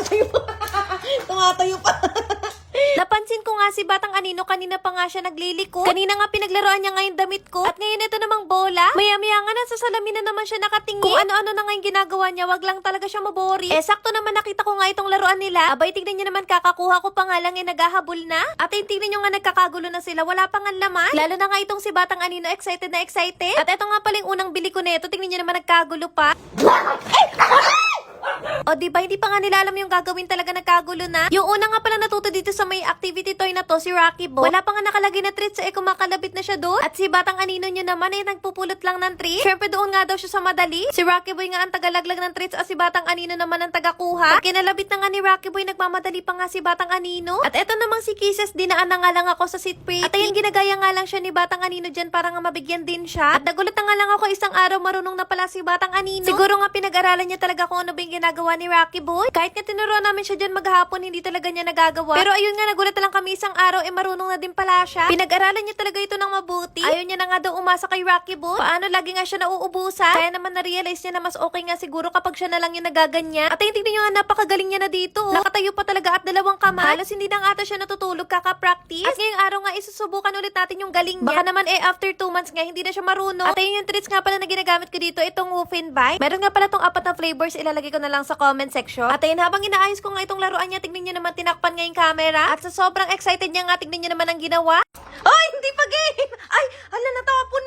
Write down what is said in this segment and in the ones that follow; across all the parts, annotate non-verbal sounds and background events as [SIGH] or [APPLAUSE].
tumatayo pa. [LAUGHS] tumatayo pa. [LAUGHS] Napansin ko nga si Batang Anino kanina pa nga siya nagliliko. Kanina nga pinaglaruan niya nga yung damit ko. At ngayon ito namang bola. Maya-maya nga nasa salamin na naman siya nakatingin. Kung ano-ano na nga yung ginagawa niya, wag lang talaga siya mabori. Eh sakto naman nakita ko nga itong laruan nila. Abay tignan niyo naman kakakuha ko pa nga lang eh naghahabol na. At eh, tignan niyo nga nagkakagulo na sila. Wala pa nga laman. Lalo na nga itong si Batang Anino excited na excited. At ito nga pala yung unang bili ko nito. Tignan niyo naman nagkagulo pa. O, di ba? Hindi pa nga nila alam yung gagawin talaga nagkagulo na. Yung una nga pala natuto dito sa may activity toy na to, si Rocky Bo. Wala pa nga nakalagay na treats, eh kumakalabit na siya doon. At si Batang Anino niya naman, eh nagpupulot lang ng treats. Siyempre doon nga daw siya sa madali. Si Rocky Boy nga ang tagalaglag ng treats at si Batang Anino naman ang tagakuha. At kinalabit na nga ni Rocky Boy, nagmamadali pa nga si Batang Anino. At eto namang si Kisses, dinaan na nga lang ako sa seat pretty. At ayun, ginagaya nga lang siya ni Batang Anino dyan para nga mabigyan din siya. At nagulat na nga lang ako isang araw marunong na pala si Batang Anino. Siguro nga pinag-aralan niya talaga kung ano ba yung ginagawa ni Rocky Boy. Kahit nga tinuruan namin siya dyan maghapon, hindi talaga niya nagagawa. Pero ayun nga, nagulat na lang kami isang araw, eh marunong na din pala siya. Pinag-aralan niya talaga ito ng mabuti. Ayaw niya na nga daw umasa kay Rocky Boy. Paano lagi nga siya nauubusan? Kaya naman na-realize niya na mas okay nga siguro kapag siya na lang yung nagaganya. At ayun, tingnan niyo nga, napakagaling niya na dito. Nakatayo pa talaga at dalawang kamay. Halos hindi na ata siya natutulog kaka-practice. At ngayong araw nga, isusubukan ulit natin yung galing niya. Baka naman eh, after 2 months nga, hindi na siya marunong. At ayun yung treats nga pala na ginagamit ko dito, itong Woofin Bite. Meron nga pala tong apat na flavors, ilalagay ko na lang sa comment section. At ayun, habang inaayos ko nga itong laruan niya, tignan niyo naman tinakpan nga camera. At sa sobrang excited niya nga, tignan niyo naman ang ginawa. Ay, hindi pa game. Ay, hala, natapon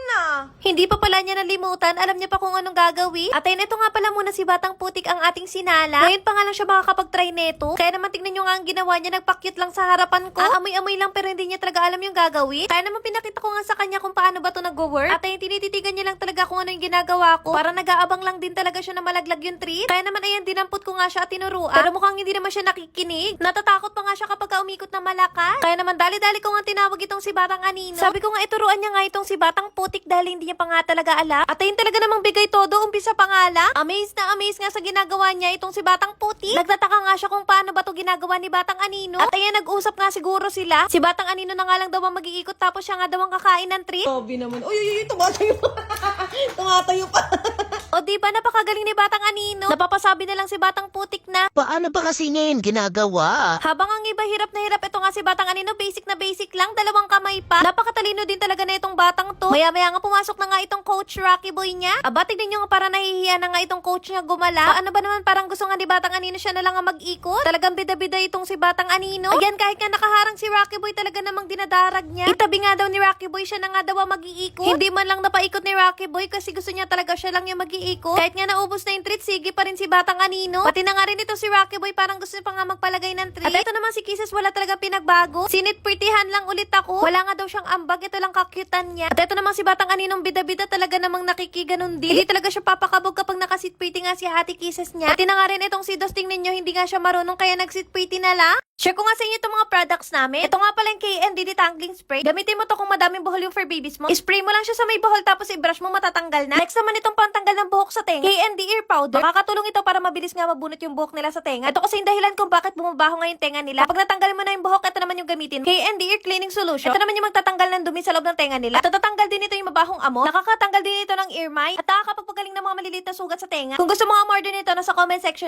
Hindi pa pala niya nalimutan, alam niya pa kung anong gagawin. At ayun, ito nga pala muna si Batang Putik ang ating sinala. Ngayon pa nga lang siya makakapag-try neto. Kaya naman tignan niyo nga ang ginawa niya, nagpakyut lang sa harapan ko. Aamoy-amoy lang pero hindi niya talaga alam yung gagawin. Kaya naman pinakita ko nga sa kanya kung paano ba to nag-work. At ayun, tinititigan niya lang talaga kung ano yung ginagawa ko. Para nag-aabang lang din talaga siya na malaglag yung treat. Kaya naman ayan, dinampot ko nga siya at tinuruan. Pero mukhang hindi naman siya nakikinig. Natatakot pa nga siya kapag ka umikot na malakas. Kaya naman dali-dali ko nga tinawag itong si Batang Anino. Sabi ko nga ituruan niya nga itong si Batang Putik dahil hindi niya pa nga talaga alam. At ayun talaga namang bigay todo, umpisa pa nga lang. Amazed na amazed nga sa ginagawa niya itong si Batang Putik. Nagtataka nga siya kung paano ba to ginagawa ni Batang Anino. At ayan, nag-usap nga siguro sila. Si Batang Anino na nga lang daw ang mag-iikot tapos siya nga daw ang kakain ng treat. Sabi naman. Uy, uy, uy, tumatayo pa. [LAUGHS] tumatayo pa. O di ba napakagaling ni Batang Anino? Napapasabi na lang si Batang Putik na. Paano ba kasi ngayon ginagawa? Habang ang iba hirap na hirap, ito nga si Batang Anino, basic na basic lang, dalawang kamay pa. Napakatalino din talaga na itong batang to. Maya-maya nga pumasok na nga itong coach Rocky Boy niya. Aba, tignan nyo nga para nahihiya na nga itong coach niya gumala. Ano ba naman parang gusto nga ni Batang Anino siya na lang ang mag-ikot? Talagang bida-bida itong si Batang Anino. Ayan, kahit nga nakaharang si Rocky Boy, talaga namang dinadarag niya. Itabi nga daw ni Rocky Boy, siya na nga daw mag-iikot. Hindi man lang napaikot ni Rocky Boy kasi gusto niya talaga siya lang yung mag-iikot. Kahit nga naubos na yung treat, sige pa rin si Batang Anino. Pati na nga rin ito si Rocky Boy, parang gusto niya pa nga magpalagay ng treat. At ito naman si Kisses, wala talaga pinagbago. Sinit prettyhan lang ulit ako. Wala nga daw siyang ambag, ito lang kakyutan niya. At ito naman si Batang Aninong bida-bida talaga namang nakikiganon din. Hindi talaga siya papakabog kapag nakasit pretty nga si Hati Kisses niya. Pati na nga rin itong si Dos, tingnan nyo, hindi nga siya marunong kaya nagsit pretty na lang. Share ko nga sa inyo itong mga products namin. Ito nga pala yung KND Detangling Spray. Gamitin mo to kung madaming buhol yung for babies mo. Spray mo lang siya sa may buhol tapos i-brush mo matatanggal na. Next naman itong pantanggal ng buhok sa tenga. KND Ear Powder. Makakatulong ito para mabilis nga mabunot yung buhok nila sa tenga. Ito kasi yung dahilan kung bakit bumabaho nga yung tenga nila. Pag natanggal mo na yung buhok, ito naman yung gamitin. KND Ear Cleaning Solution. Ito naman yung magtatanggal ng dumi sa loob ng tenga nila. At tatatanggal din ito yung mabahong amo. Nakakatanggal din ito ng ear mite. At nakakapagpagaling ng mga maliliit na sugat sa tenga. Kung gusto mo nga order nito, nasa comment section